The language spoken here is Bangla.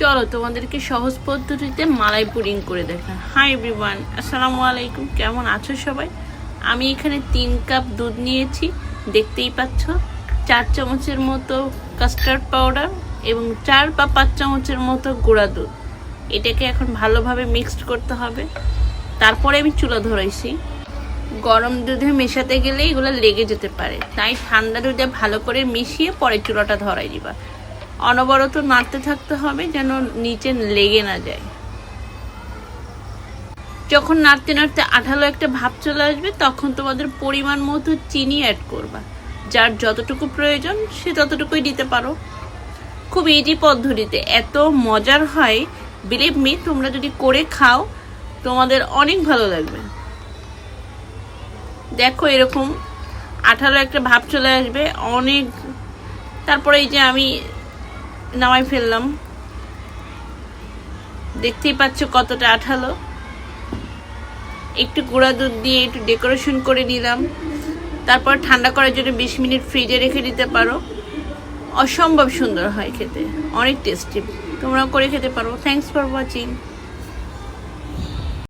চলো তোমাদেরকে সহজ পদ্ধতিতে মালাই পুডিং করে দেখা হাই এভরিওয়ান আসসালামু আলাইকুম, কেমন আছো সবাই? আমি এখানে তিন কাপ দুধ নিয়েছি, দেখতেই পাচ্ছ। চার চামচের মতো কাস্টার্ড পাউডার এবং চার বা পাঁচ চামচের মতো গুঁড়া দুধ। এটাকে এখন ভালোভাবে মিক্সড করতে হবে। তারপরে আমি চুলা ধরাইছি। গরম দুধে মেশাতে গেলে এগুলো লেগে যেতে পারে। তাই ঠান্ডা দুধে ভালো করে মিশিয়ে পরে চুলাটা ধরাই দিবা। অনবরত নাড়তে থাকতে হবে যেন নিচে লেগে না যায়। যখন নাড়তে নাড়তে আঠালো একটা ভাব চলে আসবে, তখন তোমাদের পরিমাণ মতো চিনি অ্যাড করবা। যার যতটুকু প্রয়োজন, সে ততটুকুই দিতে পারো। খুব ইজি পদ্ধতিতে। এত মজার হয় বিলিভ মি তোমরা যদি করে খাও, তোমাদের অনেক ভালো লাগবে। দেখো এরকম আঠালো একটা ভাব চলে আসবে, অনেক। তারপরে এই যে আমি নামাই ফেললাম। দেখতেই পাচ্ছ কতটা আঠালো। একটু গুঁড়া দুধ দিয়ে একটু ডেকোরেশন করে নিলাম। তারপর ঠান্ডা করার জন্য বিশ মিনিট ফ্রিজে রেখে দিতে পারো। অসম্ভব সুন্দর হয় খেতে। অনেক টেস্টি তোমরাও করে খেতে পারো। Thanks for watching